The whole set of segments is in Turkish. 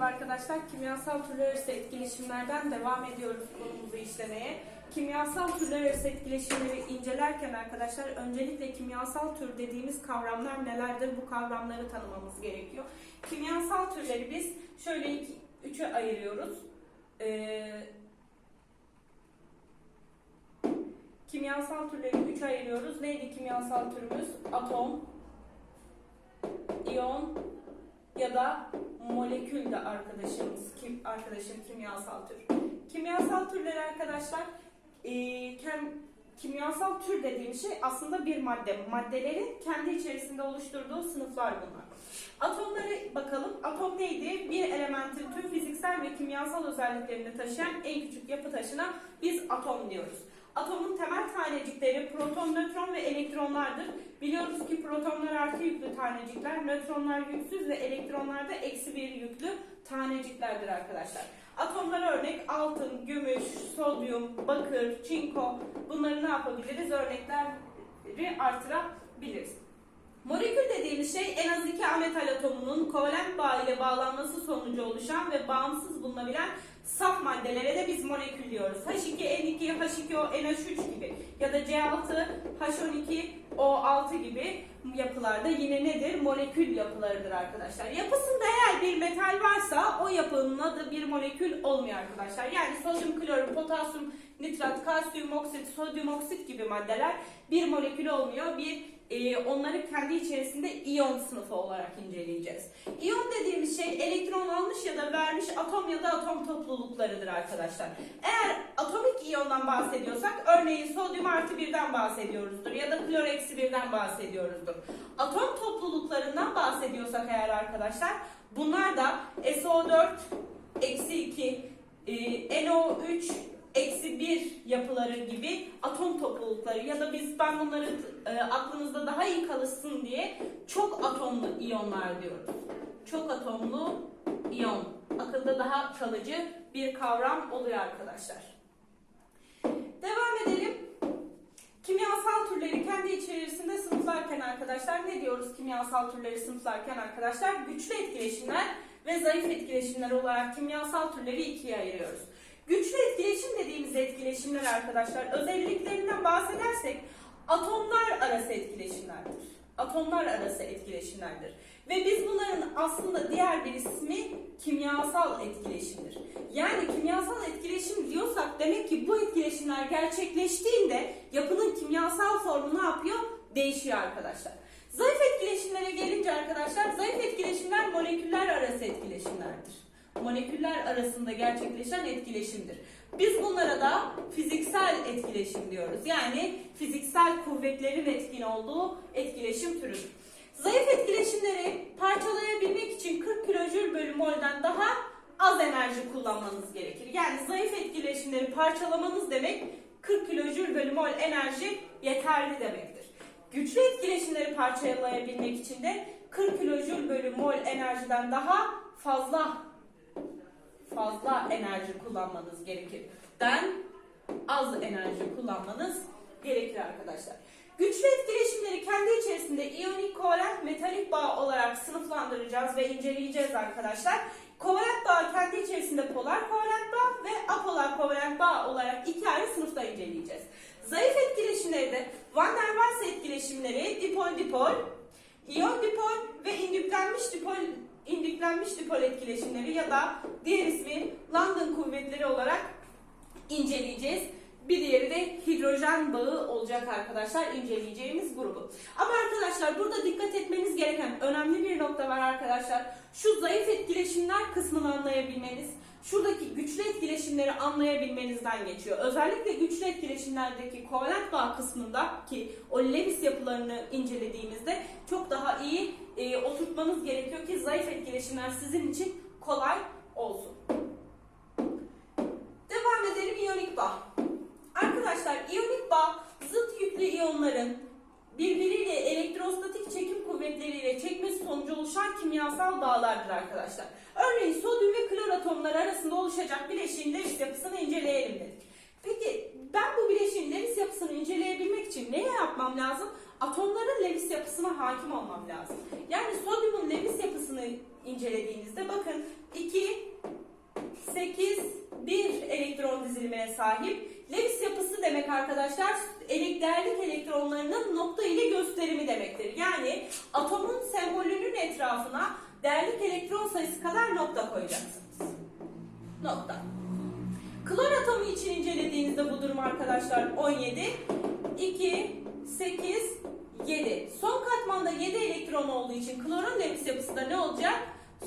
Merhaba arkadaşlar, kimyasal türler arası etkileşimlerden devam ediyoruz konumuzu işlemeye. Kimyasal türler arası etkileşimleri incelerken arkadaşlar öncelikle kimyasal tür dediğimiz kavramlar nelerdir bu kavramları tanımamız gerekiyor. Kimyasal türleri biz şöyle iki, üçe ayırıyoruz. Ee, kimyasal türleri üçe ayırıyoruz. Neydi kimyasal türümüz? Atom, iyon, ya da molekül de arkadaşımız, kim, arkadaşım kimyasal tür. Kimyasal türleri arkadaşlar, e, kem, kimyasal tür dediğim şey aslında bir madde. Maddelerin kendi içerisinde oluşturduğu sınıflar bunlar. Atomlara bakalım. Atom neydi? Bir elementin tüm fiziksel ve kimyasal özelliklerini taşıyan en küçük yapı taşına biz atom diyoruz. Atomun temel tanecikleri proton, nötron ve elektronlardır. Biliyoruz ki protonlar artı yüklü tanecikler, nötronlar yüksüz ve elektronlar da eksi bir yüklü taneciklerdir arkadaşlar. Atomlara örnek altın, gümüş, sodyum, bakır, çinko bunları ne yapabiliriz? Örnekleri artırabiliriz. Molekül dediğimiz şey en az iki ametal atomunun kovalent bağ ile bağlanması sonucu oluşan ve bağımsız bulunabilen saf maddelere de biz molekül diyoruz. H2N2, H2O, NH3 gibi ya da C6, H12, O6 gibi yapılarda yine nedir? Molekül yapılarıdır arkadaşlar. Yapısında eğer bir metal varsa o yapının adı bir molekül olmuyor arkadaşlar. Yani sodyum klorür, potasyum nitrat, kalsiyum oksit, sodyum oksit gibi maddeler bir molekül olmuyor. Bir e, onları kendi içerisinde iyon sınıfı olarak inceleyeceğiz. İyon elektron almış ya da vermiş atom ya da atom topluluklarıdır arkadaşlar. Eğer atomik iyondan bahsediyorsak örneğin sodyum artı birden bahsediyoruzdur ya da klor eksi birden bahsediyoruzdur. Atom topluluklarından bahsediyorsak eğer arkadaşlar bunlar da SO4 eksi 2, e, NO3 eksi 1 yapıları gibi atom toplulukları ya da biz ben bunları e, aklınızda daha iyi kalırsın diye çok atomlu iyonlar diyoruz. Çok atomlu iyon. Akılda daha kalıcı bir kavram oluyor arkadaşlar. Devam edelim. Kimyasal türleri kendi içerisinde sınıflarken arkadaşlar ne diyoruz kimyasal türleri sınıflarken arkadaşlar? Güçlü etkileşimler ve zayıf etkileşimler olarak kimyasal türleri ikiye ayırıyoruz. Güçlü etkileşim dediğimiz etkileşimler arkadaşlar özelliklerinden bahsedersek atomlar arası etkileşimlerdir. Atomlar arası etkileşimlerdir. Ve biz bunların aslında diğer bir ismi kimyasal etkileşimdir. Yani kimyasal etkileşim diyorsak demek ki bu etkileşimler gerçekleştiğinde yapının kimyasal formu ne yapıyor? Değişiyor arkadaşlar. Zayıf etkileşimlere gelince arkadaşlar zayıf etkileşimler moleküller arası etkileşimlerdir moleküller arasında gerçekleşen etkileşimdir. Biz bunlara da fiziksel etkileşim diyoruz. Yani fiziksel kuvvetlerin etkin olduğu etkileşim türüdür. Zayıf etkileşimleri parçalayabilmek için 40 kilojül bölü mol'den daha az enerji kullanmanız gerekir. Yani zayıf etkileşimleri parçalamanız demek 40 kilojül bölü mol enerji yeterli demektir. Güçlü etkileşimleri parçalayabilmek için de 40 kilojül bölü mol enerjiden daha fazla fazla enerji kullanmanız gerekir. Den az enerji kullanmanız gerekir arkadaşlar. Güçlü etkileşimleri kendi içerisinde iyonik kovalent metalik bağ olarak sınıflandıracağız ve inceleyeceğiz arkadaşlar. Kovalent bağ kendi içerisinde polar kovalent bağ ve apolar kovalent bağ olarak iki ayrı sınıfta inceleyeceğiz. Zayıf etkileşimleri de Van der Waals etkileşimleri dipol dipol, iyon dipol ve indüklenmiş dipol indüklenmiş dipol etkileşimleri ya da diğer ismi London kuvvetleri olarak inceleyeceğiz. Bir diğeri de hidrojen bağı olacak arkadaşlar inceleyeceğimiz grubu. Ama arkadaşlar burada dikkat etmeniz gereken önemli bir nokta var arkadaşlar. Şu zayıf etkileşimler kısmını anlayabilmeniz, şuradaki güçlü etkileşimleri anlayabilmenizden geçiyor. Özellikle güçlü etkileşimlerdeki kovalent bağ kısmında ki o Lewis yapılarını incelediğimizde çok daha iyi e, oturtmanız gerekiyor ki zayıf etkileşimler sizin için kolay olsun. Devam edelim iyonik bağ. Arkadaşlar iyonik bağ zıt yüklü iyonların birbiriyle elektrostatik çekim kuvvetleriyle çekmesi sonucu oluşan kimyasal bağlardır arkadaşlar. Örneğin sodyum ve klor atomları arasında oluşacak bileşiğin Lewis yapısını inceleyelim dedik. Peki ben bu bileşiğin Lewis yapısını inceleyebilmek için ne yapmam lazım? Atomların Lewis yapısına hakim olmam lazım. Yani sodyumun Lewis yapısını incelediğinizde bakın 2 dizilimine sahip. Lewis yapısı demek arkadaşlar elek değerlik elektronlarının nokta ile gösterimi demektir. Yani atomun sembolünün etrafına değerlik elektron sayısı kadar nokta koyacaksınız. Nokta. Klor atomu için incelediğinizde bu durum arkadaşlar 17, 2, 8, 7. Son katmanda 7 elektron olduğu için klorun Lewis yapısı da ne olacak?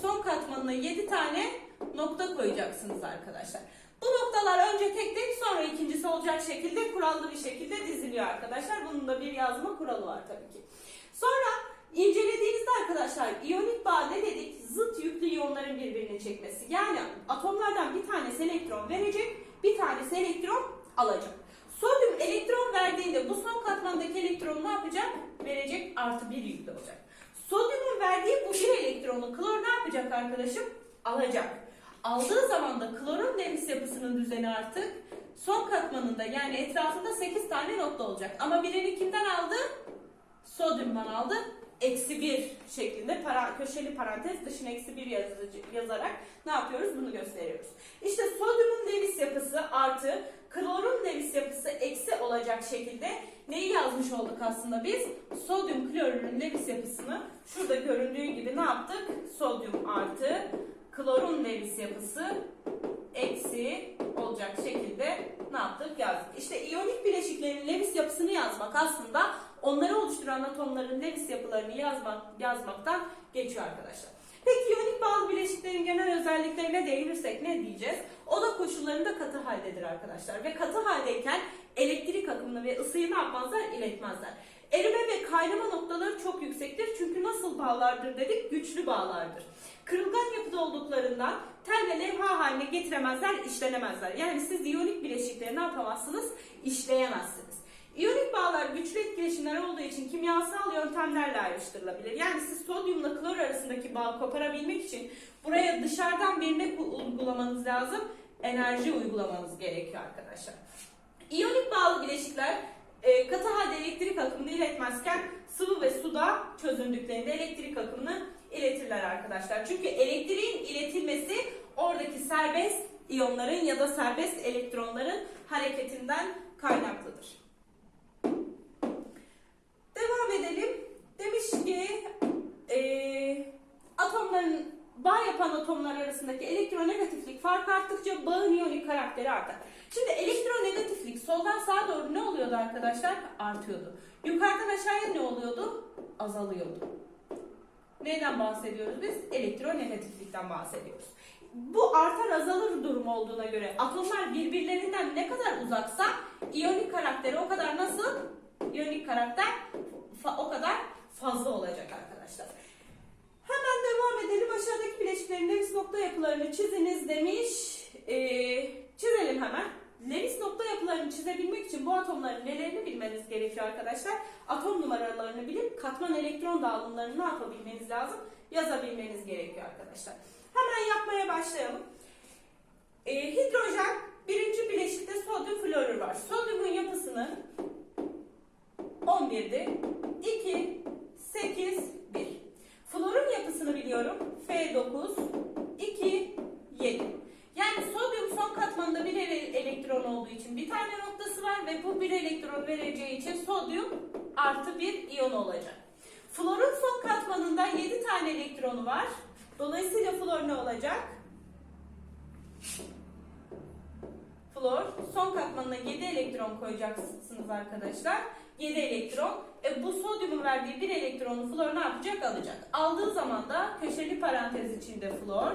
Son katmanına 7 tane nokta koyacaksınız arkadaşlar. Bu noktalar önce tek tek sonra ikincisi olacak şekilde kurallı bir şekilde diziliyor arkadaşlar. Bunun da bir yazma kuralı var tabii ki. Sonra incelediğinizde arkadaşlar iyonik bağ ne dedik? Zıt yüklü iyonların birbirini çekmesi. Yani atomlardan bir tanesi elektron verecek, bir tanesi elektron alacak. Sodyum elektron verdiğinde bu son katmandaki elektron ne yapacak? Verecek artı bir yüklü olacak. Sodyumun verdiği bu bir elektronu klor ne yapacak arkadaşım? Alacak. Aldığı zaman da klorun Lewis yapısının düzeni artık son katmanında yani etrafında 8 tane nokta olacak. Ama birini kimden aldı? Sodyumdan aldı. Eksi 1 şeklinde para, köşeli parantez dışına eksi 1 yazıcı, yazarak ne yapıyoruz? Bunu gösteriyoruz. İşte sodyumun Lewis yapısı artı klorun Lewis yapısı eksi olacak şekilde neyi yazmış olduk aslında biz? Sodyum klorürün Lewis yapısını şurada göründüğü gibi ne yaptık? Sodyum artı klorun Lewis yapısı eksi olacak şekilde ne yaptık? Yazdık. İşte iyonik bileşiklerin Lewis yapısını yazmak aslında onları oluşturan atomların Lewis yapılarını yazmak, yazmaktan geçiyor arkadaşlar. Peki iyonik bazı bileşiklerin genel özelliklerine değinirsek ne diyeceğiz? O da koşullarında katı haldedir arkadaşlar. Ve katı haldeyken elektrik akımını ve ısıyı ne yapmazlar? İletmezler. Erime ve kaynama noktaları çok yüksektir. Çünkü nasıl bağlardır dedik? Güçlü bağlardır. Yapıda olduklarından tel ve levha haline getiremezler, işlenemezler. Yani siz iyonik bileşikleri ne yapamazsınız? İşleyemezsiniz. İyonik bağlar güçlü etkileşimler olduğu için kimyasal yöntemlerle ayrıştırılabilir. Yani siz sodyumla klor arasındaki bağı koparabilmek için buraya dışarıdan birine uygulamanız lazım. Enerji uygulamanız gerekiyor arkadaşlar. İyonik bağlı bileşikler e, katı halde elektrik akımını iletmezken sıvı ve suda çözündüklerinde elektrik akımını iletirler arkadaşlar. Çünkü elektriğin iletilmesi oradaki serbest iyonların ya da serbest elektronların hareketinden kaynaklıdır. Devam edelim. Demiş ki e, atomların bağ yapan atomlar arasındaki elektronegatiflik fark arttıkça bağın iyonik karakteri artar. Şimdi elektronegatiflik soldan sağa doğru ne oluyordu arkadaşlar? Artıyordu. Yukarıdan aşağıya ne oluyordu? Azalıyordu. Neyden bahsediyoruz biz? Elektronegatiflikten bahsediyoruz. Bu artar azalır durum olduğuna göre atomlar birbirlerinden ne kadar uzaksa iyonik karakteri o kadar nasıl? İyonik karakter o kadar fazla olacak arkadaşlar. Hemen devam edelim. Aşağıdaki bileşiklerin Lewis nokta yapılarını çiziniz demiş. Ee, çizelim hemen. Lewis nokta yapılarını çizebilmek için bu atomların nelerini bilmeniz gerekiyor arkadaşlar. Atom numaralarını bilip katman elektron dağılımlarını ne yapabilmeniz lazım? Yazabilmeniz gerekiyor arkadaşlar. Hemen yapmaya başlayalım. Ee, hidrojen birinci bileşikte sodyum florür var. Sodyumun yapısını 11'di. 2, 8, 1. Florun yapısını biliyorum. F9, 2, 7. Yani sodyum son katmanında bir ele- elektron olduğu için bir tane noktası var ve bu bir vereceği için sodyum artı bir iyon olacak. Florun son katmanında 7 tane elektronu var. Dolayısıyla flor ne olacak? Flor son katmanına 7 elektron koyacaksınız arkadaşlar. 7 elektron. E, bu sodyumun verdiği bir elektronu flor ne yapacak? Alacak. Aldığı zaman da köşeli parantez içinde flor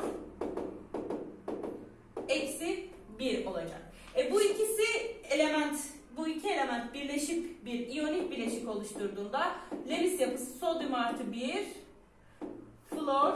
eksi 1 olacak. E, bu ikisi element bu iki element birleşip bir iyonik bileşik oluşturduğunda Lewis yapısı sodyum artı 1 flor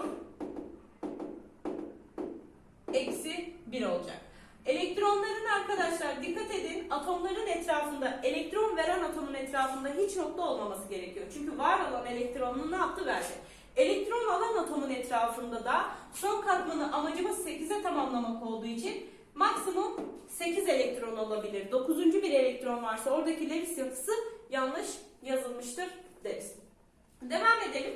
eksi 1 olacak. Elektronların arkadaşlar dikkat edin atomların etrafında elektron veren atomun etrafında hiç nokta olmaması gerekiyor. Çünkü var olan elektronunu ne yaptı verdi. Elektron alan atomun etrafında da son katmanı amacımız 8'e tamamlamak olduğu için maksimum 8 elektron olabilir. 9. bir elektron varsa oradaki Lewis yapısı yanlış yazılmıştır deriz. Devam edelim.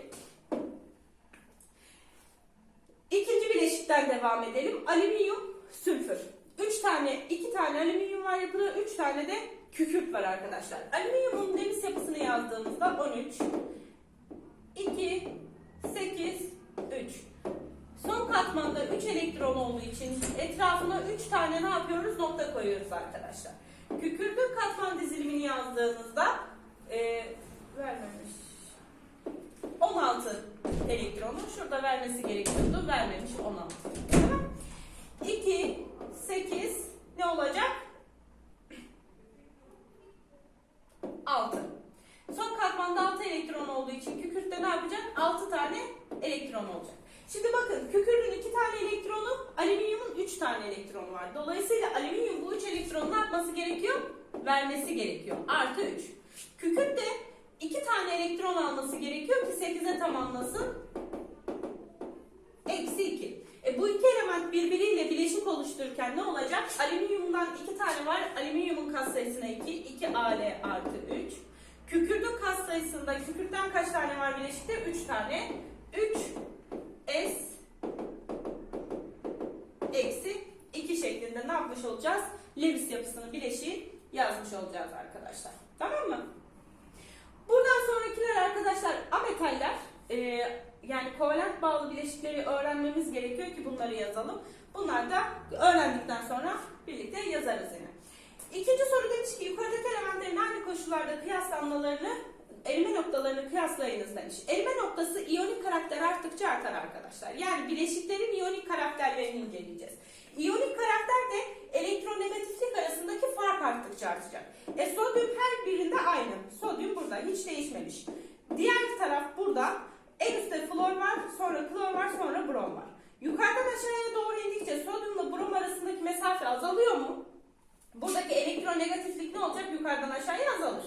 İkinci bileşikten devam edelim. Alüminyum, sülfür. 3 tane, 2 tane alüminyum var yapıda, 3 tane de kükürt var arkadaşlar. Alüminyumun Lewis yapısını yazdığımızda 13, 2, 8, 3. Son katmanda 3 elektron olduğu için etrafına 3 tane ne yapıyoruz? Nokta koyuyoruz arkadaşlar. Kükürdün katman dizilimini yazdığınızda e, vermemiş. 16 elektronu şurada vermesi gerekiyordu. Vermemiş 16. Tamam. 2, 8 ne olacak? 6. Son katmanda 6 elektron olduğu için kükürtte ne yapacak? 6 tane elektron olacak. Şimdi bakın kükürdün 2 tane elektronu, alüminyumun 3 tane elektronu var. Dolayısıyla alüminyum bu 3 elektronu ne gerekiyor? Vermesi gerekiyor. Artı 3. Kükürt de 2 tane elektron alması gerekiyor ki 8'e tamamlasın. Eksi 2. E bu iki element birbiriyle bileşik oluştururken ne olacak? Alüminyumdan 2 tane var. Alüminyumun katsayısına 2. 2 Al artı 3. Kükürdün katsayısında kükürtten kaç tane var bileşikte? 3 tane. 3 S eksi 2 şeklinde ne yapmış olacağız? Lewis yapısının bileşiği yazmış olacağız arkadaşlar. Tamam mı? Buradan sonrakiler arkadaşlar ametaller. Ee, yani kovalent bağlı bileşikleri öğrenmemiz gerekiyor ki bunları yazalım. Bunlar da öğrendikten sonra birlikte yazarız yine. İkinci soru demiş ki yukarıdaki elementlerin aynı koşullarda kıyaslanmalarını erime noktalarını kıyaslayınız demiş. Erime noktası iyonik karakter arttıkça artar arkadaşlar. Yani bileşiklerin iyonik karakterlerini inceleyeceğiz. İyonik karakter de elektronegatiflik arasındaki fark arttıkça artacak. E sodyum her birinde aynı. Sodyum burada hiç değişmemiş. Diğer taraf burada. En üstte flor var, sonra klor var, sonra brom var. Yukarıdan aşağıya doğru indikçe sodyumla brom arasındaki mesafe azalıyor mu? Buradaki elektronegatiflik ne olacak? Yukarıdan aşağıya azalır.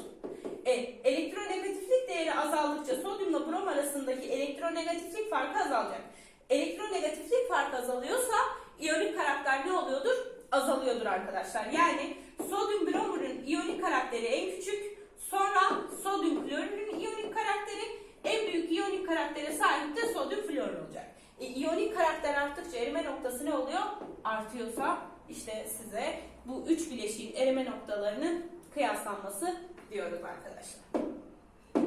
E, elektronegatiflik değeri azaldıkça sodyumla brom arasındaki elektronegatiflik farkı azalacak. Elektronegatiflik farkı azalıyorsa iyonik karakter ne oluyordur? Azalıyordur arkadaşlar. Yani sodyum bromurun iyonik karakteri en küçük, sonra sodyum klorürün iyonik karakteri, en büyük iyonik karaktere sahip de sodyum florür olacak. E, iyonik karakter arttıkça erime noktası ne oluyor? Artıyorsa işte size bu üç bileşiğin erime noktalarının kıyaslanması diyoruz arkadaşlar.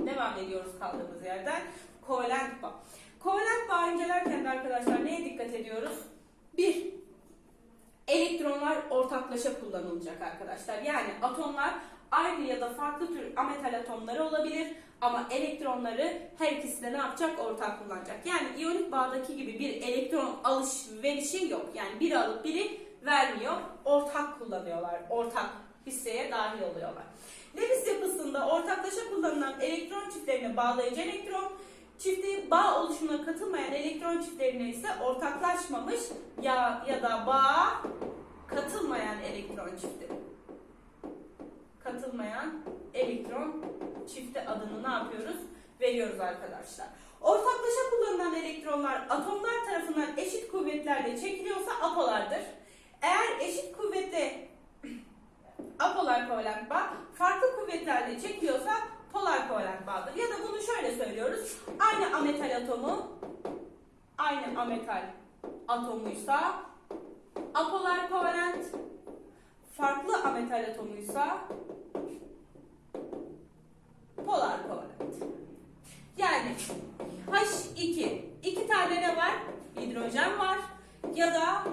Devam ediyoruz kaldığımız yerden. Kovalent bağ. Kovalent bağ incelerken de arkadaşlar neye dikkat ediyoruz? Bir, elektronlar ortaklaşa kullanılacak arkadaşlar. Yani atomlar aynı ya da farklı tür ametal atomları olabilir ama elektronları her ikisi de ne yapacak? Ortak kullanacak. Yani iyonik bağdaki gibi bir elektron alışverişi yok. Yani biri alıp biri vermiyor. Ortak kullanıyorlar. Ortak hisseye dahil oluyorlar. Lewis yapısında ortaklaşa kullanılan elektron çiftlerine bağlayıcı elektron, çifti bağ oluşumuna katılmayan elektron çiftlerine ise ortaklaşmamış ya ya da bağ katılmayan elektron çifti. Katılmayan elektron çifti adını ne yapıyoruz? Veriyoruz arkadaşlar. Ortaklaşa kullanılan elektronlar atomlar tarafından eşit kuvvetlerle çekiliyorsa apolardır. Eğer eşit kuvvette apolar kovalent bağ farklı kuvvetlerle çekiliyorsa polar kovalent bağdır. Ya da bunu şöyle söylüyoruz. Aynı ametal atomu aynı ametal atomuysa apolar kovalent farklı ametal atomuysa polar kovalent. Yani H2 iki tane ne var? Hidrojen var. Ya da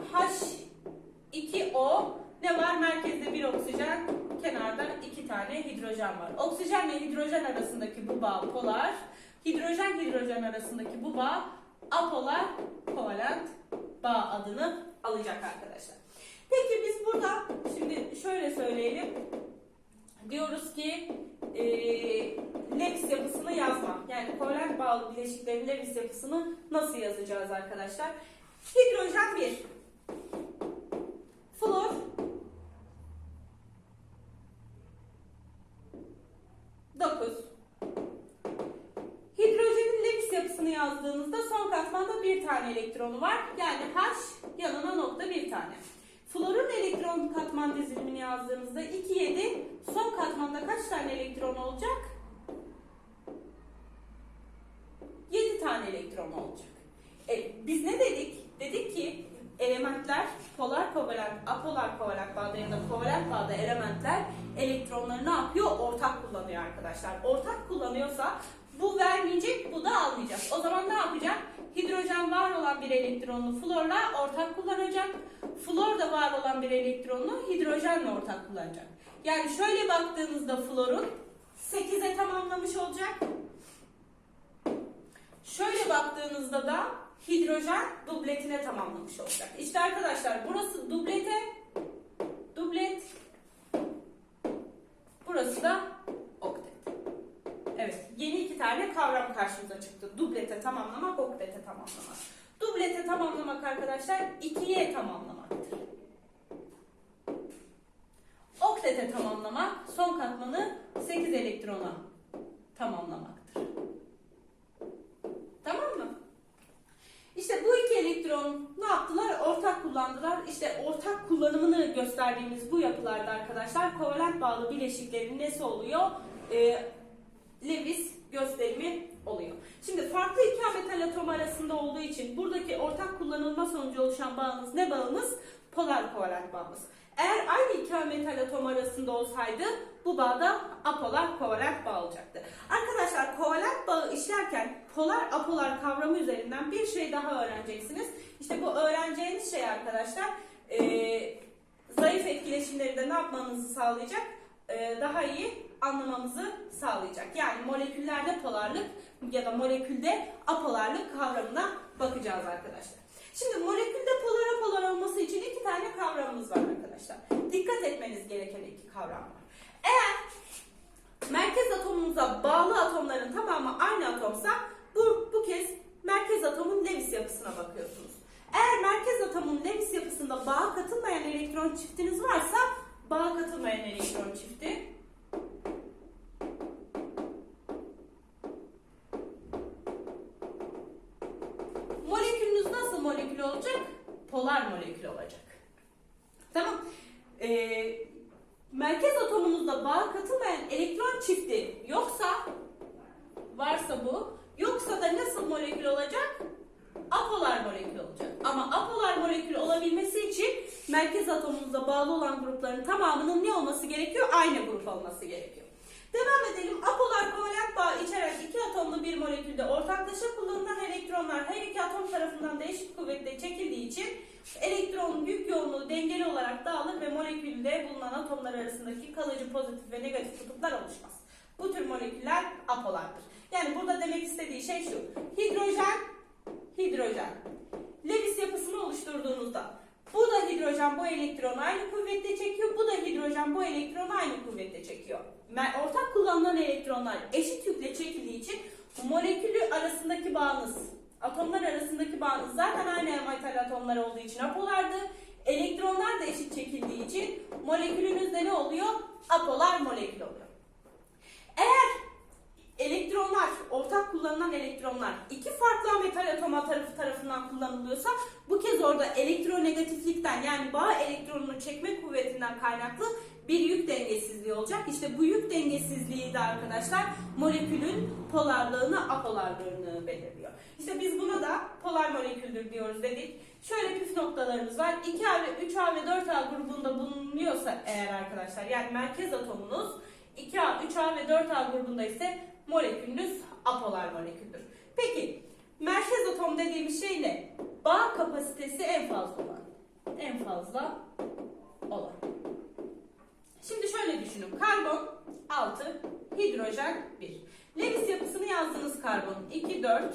H2O ne var? Merkezde bir oksijen, kenarda iki tane hidrojen var. Oksijenle hidrojen arasındaki bu bağ polar, hidrojen hidrojen arasındaki bu bağ apolar kovalent bağ adını alacak arkadaşlar. Peki biz burada şimdi şöyle söyleyelim. Diyoruz ki e, Lewis yapısını yazma. Yani kovalent bağlı bileşiklerin Lewis yapısını nasıl yazacağız arkadaşlar? Hidrojen 1. Flor 9. Hidrojenin Lewis yapısını yazdığınızda son katmanda bir tane elektronu var. Yani H yanına nokta bir tane. Florun elektron katman dizilimini yazdığınızda 2, 7 son katmanda kaç tane elektron olacak? 7 tane elektron olacak. E, biz ne dedik? Dedik ki elementler polar kovalent, apolar kovalent bağda ya da kovalent bağda elementler elektronları ne yapıyor? Ortak kullanıyor arkadaşlar. Ortak kullanıyorsa bu vermeyecek, bu da almayacak. O zaman ne yapacak? Hidrojen var olan bir elektronunu florla ortak kullanacak. Flor da var olan bir elektronunu hidrojenle ortak kullanacak. Yani şöyle baktığınızda florun 8'e tamamlamış olacak. Şöyle baktığınızda da hidrojen dubletine tamamlamış olacak. İşte arkadaşlar burası dublete, dublet, burası da yeni iki tane kavram karşımıza çıktı. Dublete tamamlamak, oktete tamamlamak. Dublete tamamlamak arkadaşlar ikiye tamamlamaktır. Oktete tamamlamak son katmanı 8 elektrona tamamlamaktır. Tamam mı? İşte bu iki elektron ne yaptılar? Ortak kullandılar. İşte ortak kullanımını gösterdiğimiz bu yapılarda arkadaşlar kovalent bağlı bileşiklerin nesi oluyor? Ee, Lewis gösterimi oluyor. Şimdi farklı iki metal atom arasında olduğu için buradaki ortak kullanılma sonucu oluşan bağımız ne bağımız? Polar kovalent bağımız. Eğer aynı iki metal atom arasında olsaydı bu bağda apolar kovalent bağ olacaktı. Arkadaşlar kovalent bağı işlerken polar apolar kavramı üzerinden bir şey daha öğreneceksiniz. İşte bu öğreneceğiniz şey arkadaşlar eee, zayıf etkileşimleri de ne yapmanızı sağlayacak? Eee, daha iyi anlamamızı sağlayacak. Yani moleküllerde polarlık ya da molekülde apolarlık kavramına bakacağız arkadaşlar. Şimdi molekülde polar apolar olması için iki tane kavramımız var arkadaşlar. Dikkat etmeniz gereken iki kavram var. Eğer merkez atomumuza bağlı atomların tamamı aynı atomsa bu, bu kez merkez atomun Lewis yapısına bakıyorsunuz. Eğer merkez atomun Lewis yapısında bağa katılmayan elektron çiftiniz varsa bağa katılmayan elektron çifti Polar molekül olacak. Tamam. Ee, merkez atomunuzda bağa katılmayan elektron çifti yoksa varsa bu yoksa da nasıl molekül olacak? Apolar molekül olacak. Ama apolar molekül olabilmesi için merkez atomunuzda bağlı olan grupların tamamının ne olması gerekiyor? Aynı grup olması gerekiyor. Devam edelim. Apolar bağ içeren iki atomlu bir molekülde ortaklaşa kullanılan elektronlar her iki atom tarafından da eşit kuvvetle çekildiği için elektronun yük yoğunluğu dengeli olarak dağılır ve molekülde bulunan atomlar arasındaki kalıcı pozitif ve negatif kutuplar oluşmaz. Bu tür moleküller apolardır. Yani burada demek istediği şey şu. Hidrojen, hidrojen. Lewis yapısını oluşturduğunuzda bu da hidrojen bu elektronu aynı kuvvetle çekiyor. Bu da hidrojen bu elektronu aynı kuvvetle çekiyor. Ortak kullanılan elektronlar eşit yükle çekildiği için molekülü arasındaki bağınız, atomlar arasındaki bağınız zaten aynı metal atomlar olduğu için apolardı. Elektronlar da eşit çekildiği için molekülünüzde ne oluyor? Apolar molekül oluyor. Eğer elektronlar, ortak kullanılan elektronlar iki farklı metal atoma tarafı tarafından kullanılıyorsa bu kez orada elektronegatiflikten yani bağ elektronunu çekme kuvvetinden kaynaklı bir yük dengesizliği olacak. İşte bu yük dengesizliği de arkadaşlar molekülün polarlığını, apolarlığını belirliyor. İşte biz buna da polar moleküldür diyoruz dedik. Şöyle püf noktalarımız var. 2A ve 3A ve 4A grubunda bulunuyorsa eğer arkadaşlar yani merkez atomunuz 2A, 3A ve 4A grubunda ise molekülünüz apolar moleküldür. Peki merkez atom dediğimiz şey ne? Bağ kapasitesi en fazla olan. En fazla. Şimdi şöyle düşünün. Karbon 6, hidrojen 1. Lewis yapısını yazdınız karbonun 2, 4.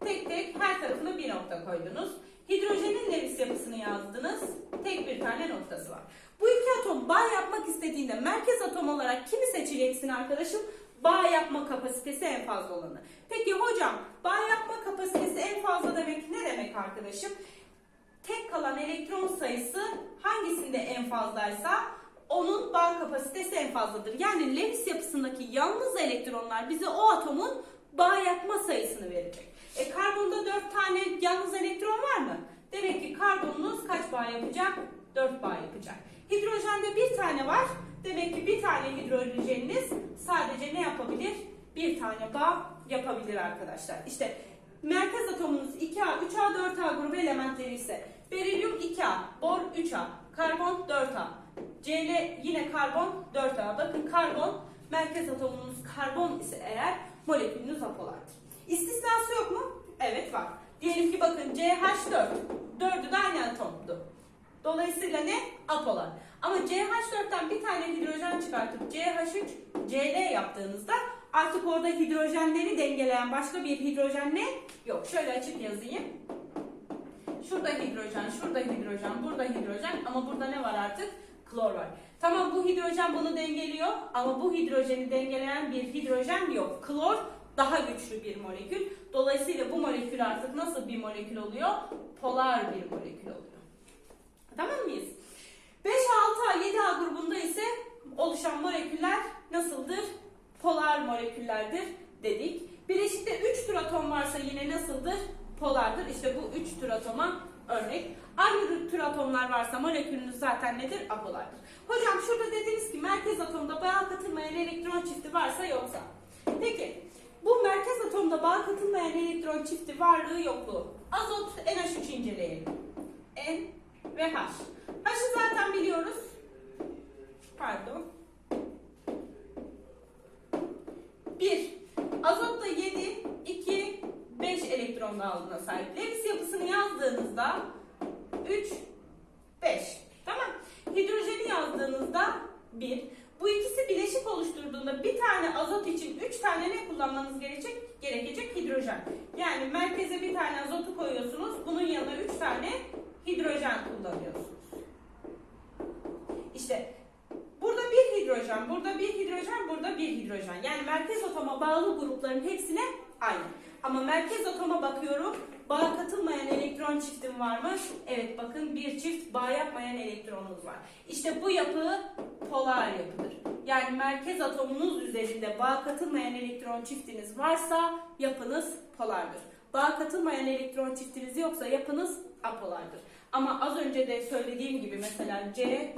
Tek tek her tarafına bir nokta koydunuz. Hidrojenin Lewis yapısını yazdınız. Tek bir tane noktası var. Bu iki atom bağ yapmak istediğinde merkez atom olarak kimi seçeceksin arkadaşım? Bağ yapma kapasitesi en fazla olanı. Peki hocam bağ yapma kapasitesi en fazla demek ne demek arkadaşım? Tek kalan elektron sayısı hangisinde en fazlaysa onun bağ kapasitesi en fazladır. Yani Lewis yapısındaki yalnız elektronlar bize o atomun bağ yapma sayısını verecek. E karbonda 4 tane yalnız elektron var mı? Demek ki karbonunuz kaç bağ yapacak? 4 bağ yapacak. Hidrojende bir tane var. Demek ki bir tane hidrojeniniz sadece ne yapabilir? Bir tane bağ yapabilir arkadaşlar. İşte merkez atomunuz 2A, 3A, 4A grubu elementleri ise berilyum 2A, bor 3A, karbon 4A. Cl yine karbon 4A. Bakın karbon merkez atomunuz karbon ise eğer molekülünüz apolardır. İstisnası yok mu? Evet var. Diyelim ki bakın CH4. Dördü de aynı atomdu. Dolayısıyla ne? Apolar. Ama CH4'ten bir tane hidrojen çıkartıp CH3, Cl yaptığınızda artık orada hidrojenleri dengeleyen başka bir hidrojen ne? Yok. Şöyle açık yazayım. Şurada hidrojen, şurada hidrojen, burada hidrojen ama burada ne var artık? Klor var. Tamam bu hidrojen bunu dengeliyor ama bu hidrojeni dengeleyen bir hidrojen yok. Klor daha güçlü bir molekül. Dolayısıyla bu molekül artık nasıl bir molekül oluyor? Polar bir molekül oluyor. Tamam mıyız? 5A, 6A, 7A grubunda ise oluşan moleküller nasıldır? Polar moleküllerdir dedik. Bileşikte 3 tür atom varsa yine nasıldır? Polardır. İşte bu 3 tür atoma örnek. Aynı tür atomlar varsa molekülünüz zaten nedir? Apolardır. Hocam şurada dediniz ki merkez atomda bağ katılmayan elektron çifti varsa yoksa. Peki bu merkez atomda bağ katılmayan elektron çifti varlığı yokluğu. Azot NH3 inceleyelim. N ve H. H'ı zaten biliyoruz. Pardon. 1. Azotta 7, 2, 5 elektron dağılımına sahip. Lewis yapısını yazdığınızda 3, 5. Tamam. Hidrojeni yazdığınızda 1. Bu ikisi bileşik oluşturduğunda bir tane azot için 3 tane ne kullanmanız gerekecek? Gerekecek hidrojen. Yani merkeze bir tane azotu koyuyorsunuz. Bunun yanına 3 tane hidrojen kullanıyorsunuz. İşte burada bir hidrojen, burada bir hidrojen, burada bir hidrojen. Yani merkez atoma bağlı grupların hepsine aynı. Ama merkez atoma bakıyorum. Bağ katılmayan elektron çiftim var mı? Evet bakın bir çift bağ yapmayan elektronunuz var. İşte bu yapı polar yapıdır. Yani merkez atomunuz üzerinde bağ katılmayan elektron çiftiniz varsa yapınız polardır. Bağ katılmayan elektron çiftiniz yoksa yapınız apolardır. Ama az önce de söylediğim gibi mesela C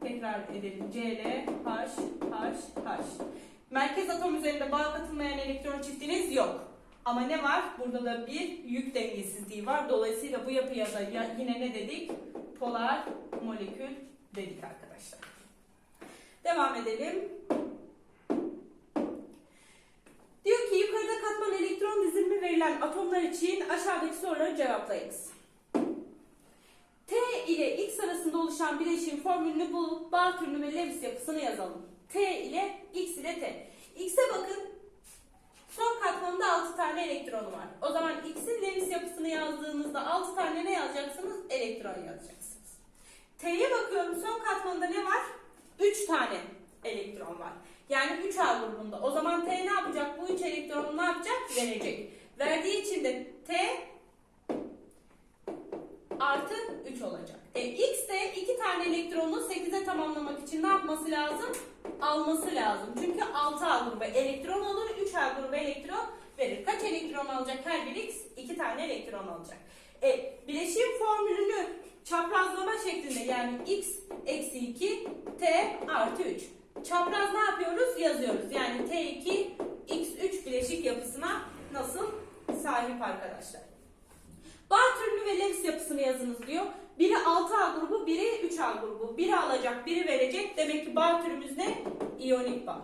tekrar edelim. Cl, H, H, H. Merkez atom üzerinde bağ katılmayan elektron çiftiniz yok. Ama ne var? Burada da bir yük dengesizliği var. Dolayısıyla bu yapıya da yine ne dedik? Polar molekül dedik arkadaşlar. Devam edelim. Diyor ki yukarıda katman elektron dizilimi verilen atomlar için aşağıdaki soruları cevaplayınız. T ile X arasında oluşan bileşiğin formülünü bulup bağ türünü ve Lewis yapısını yazalım. T ile X ile T. X'e bakın. Son katmanında 6 tane elektronu var. O zaman X'in Lewis yapısını yazdığınızda 6 tane ne yazacaksınız? Elektron yazacaksınız. T'ye bakıyorum son katmanında ne var? 3 tane elektron var. Yani 3A grubunda. O zaman T ne yapacak? Bu 3 elektronu ne yapacak? Verecek. Verdiği için de T artı 3 olacak. E, X de 2 tane elektronu 8'e tamamlamak için ne yapması lazım? Alması lazım. Çünkü 6A grubu elektron olur, 3A grubu elektron verir. Kaç elektron alacak her bir X? 2 tane elektron alacak. E, bileşim formülünü çaprazlama şeklinde yani X eksi 2, T artı 3. Çapraz ne yapıyoruz? Yazıyoruz. Yani T2, X3 bileşik yapısına nasıl sahip arkadaşlar? Bağ türünü ve Lewis yapısını yazınız diyor. Biri 6A grubu, biri 3A grubu. Biri alacak, biri verecek. Demek ki bağ türümüz ne? İyonik bağ.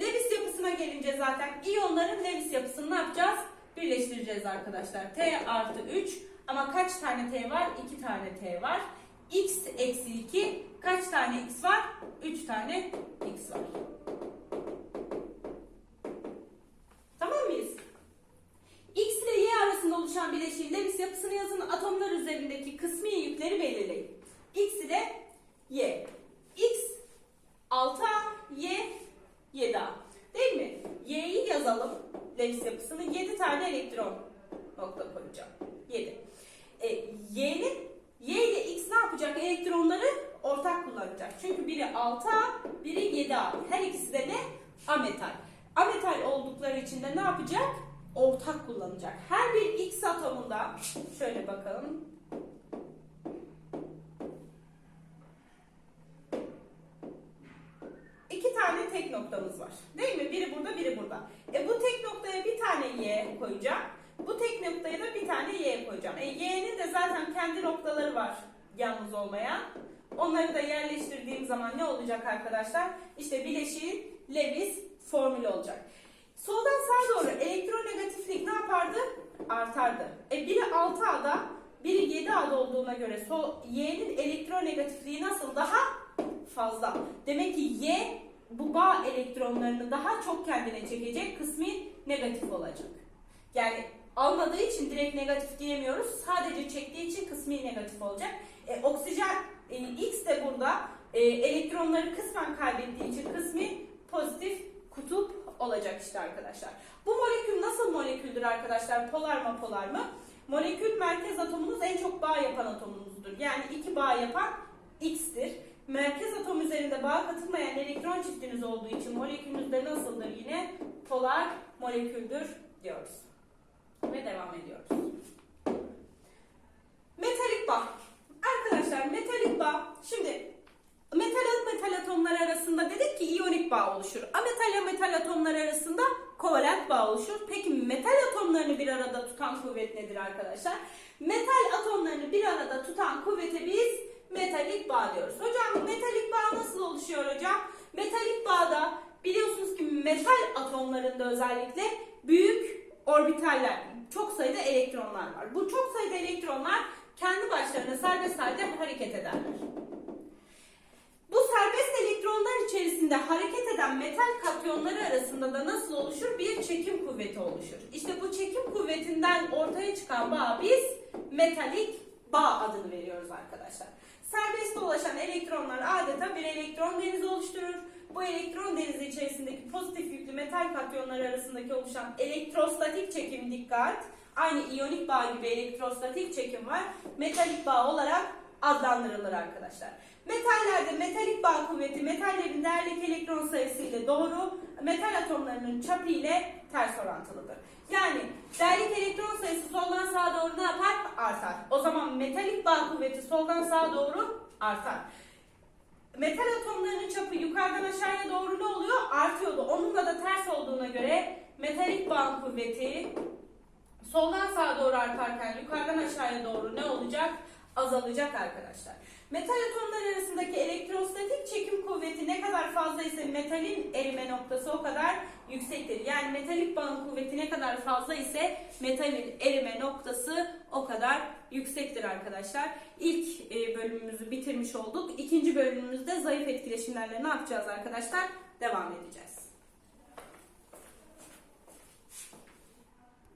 Lewis yapısına gelince zaten iyonların Lewis yapısını ne yapacağız? Birleştireceğiz arkadaşlar. T artı 3 ama kaç tane T var? 2 tane T var. X eksi 2 kaç tane X var? 3 tane X var. Tamam mıyız? X ile Y arasında oluşan bileşiğin Lewis yapısını yazın. Atomlar üzerindeki kısmi yükleri belirleyin. X ile Y. X 6A, Y 7A. Değil mi? Y'yi yazalım. Lewis yapısını 7 tane elektron nokta koyacağım. 7. E, Y'nin Y ile X ne yapacak? Elektronları ortak kullanacak. Çünkü biri 6A, biri 7A. Her ikisi de ne? Ametal. Ametal oldukları için de ne yapacak? Ortak kullanacak. Her bir X atomunda şöyle bakalım. İki tane tek noktamız var. Değil mi? Biri burada, biri burada. E bu tek noktaya bir tane Y koyacağım. Bu tek noktaya da bir tane Y koyacağım. E, Y'nin de zaten kendi noktaları var yalnız olmayan. Onları da yerleştirdiğim zaman ne olacak arkadaşlar? İşte bileşiğin Lewis formülü olacak. Soldan sağa doğru elektronegatiflik ne yapardı? Artardı. E biri 6A'da, biri 7A'da olduğuna göre sol, Y'nin elektronegatifliği nasıl? Daha fazla. Demek ki Y bu bağ elektronlarını daha çok kendine çekecek, kısmi negatif olacak. Yani almadığı için direkt negatif diyemiyoruz. Sadece çektiği için kısmi negatif olacak. E, oksijen e, X de burada e, elektronları kısmen kaybettiği için kısmi pozitif kutup olacak işte arkadaşlar. Bu molekül nasıl moleküldür arkadaşlar? Polar mı polar mı? Molekül merkez atomunuz en çok bağ yapan atomunuzdur. Yani iki bağ yapan X'tir. Merkez atom üzerinde bağ katılmayan elektron çiftiniz olduğu için molekülünüzde nasıldır yine? Polar moleküldür diyoruz. Ve devam ediyoruz. Metalik bağ. Arkadaşlar metalik bağ. Şimdi metal metal atomlar arasında dedik ki iyonik bağ oluşur. Ametal metal atomlar arasında kovalent bağ oluşur. Peki metal atomlarını bir arada tutan kuvvet nedir arkadaşlar? Metal atomlarını bir arada tutan kuvvete biz metalik bağ diyoruz. Hocam metalik bağ nasıl oluşuyor hocam? Metalik bağda biliyorsunuz ki metal atomlarında özellikle büyük orbitaller, çok sayıda elektronlar var. Bu çok sayıda elektronlar kendi başlarına serbest halde hareket ederler. Bu serbest elektronlar içerisinde hareket eden metal katyonları arasında da nasıl oluşur? Bir çekim kuvveti oluşur. İşte bu çekim kuvvetinden ortaya çıkan bağ biz metalik bağ adını veriyoruz arkadaşlar. Serbest dolaşan elektronlar adeta bir elektron denizi oluşturur. Bu elektron denizi içerisindeki pozitif yüklü metal katyonlar arasındaki oluşan elektrostatik çekim dikkat. Aynı iyonik bağ gibi elektrostatik çekim var. Metalik bağ olarak adlandırılır arkadaşlar. Metallerde metalik bağ kuvveti metallerin değerlik elektron sayısı ile doğru, metal atomlarının çapı ile ters orantılıdır. Yani değerlik elektron sayısı soldan sağa doğru ne yapar? Artar. O zaman metalik bağ kuvveti soldan sağa doğru artar. Metal atomlarının çapı yukarıdan aşağıya doğru ne oluyor? Artıyordu. Onunla da ters olduğuna göre metalik bağ kuvveti soldan sağa doğru artarken yukarıdan aşağıya doğru ne olacak? Azalacak arkadaşlar. Metal atomlar arasındaki elektrostatik çekim kuvveti ne kadar fazla ise metalin erime noktası o kadar yüksektir. Yani metalik bağın kuvveti ne kadar fazla ise metalin erime noktası o kadar yüksektir arkadaşlar. İlk e, bölümümüzü bitirmiş olduk. İkinci bölümümüzde zayıf etkileşimlerle ne yapacağız arkadaşlar? Devam edeceğiz.